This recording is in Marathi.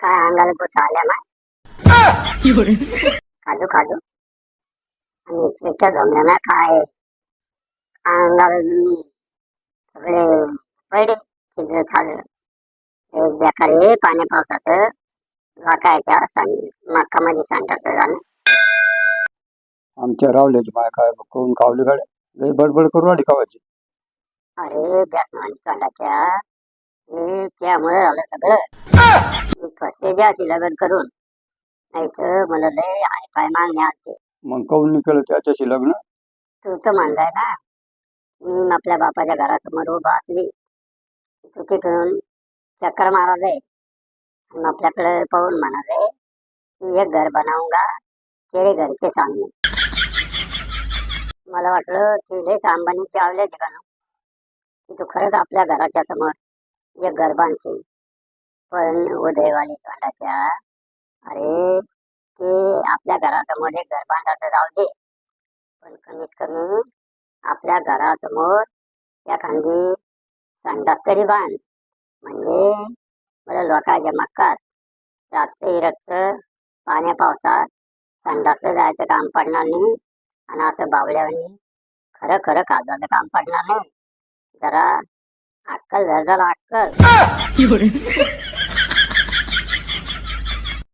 काय अंगाला आल्या ना काजू काजू. आणि इचकीच्या जमल्या काय? अंगाला सगळे पहिले छिद्र झालं एक बेकारी पाण्या पावसाचं झालं आमच्या रावल्याची माय काय करून कावली गाड्या? लय बडबड करू आली कावाची. अरे तोंडाच्या हे त्यामुळे झालं सगळं. फसले अशी लग्न करून. नाही तर मला लय हाय पाय मागणे आलते मग काऊन निघालं त्याच्याशी लग्न? तू तर म्हणलाय ना. मी आपल्या बापाच्या घरासमोर उभा असली तू तिथून चक्कर मारायचे आणि आपल्याकडे पाहून म्हणाले की एक घर बनाऊंगा तेरे घर के सामने मला वाटलं की लयच अंबानीची आवले ठिकाण की तू खरंच आपल्या घराच्या समोर एक घर बांधशील. पण उदयवाली तोंडाच्या. अरे ते आपल्या घरासमोर एक घर बांधायचं जाऊ दे. पण कमीत कमी आपल्या घरासमोर एखादी संडास तरी बांध. म्हणजे मला लोकांच्या मक्कात रात्री रक्त पाण्या पावसात संडास जायचं काम पडणार नाही. आणि असं बावल्यावानी खरं खरं काजवाचं काम पडणार नाही. जरा अक्कल धर जरा अक्कल.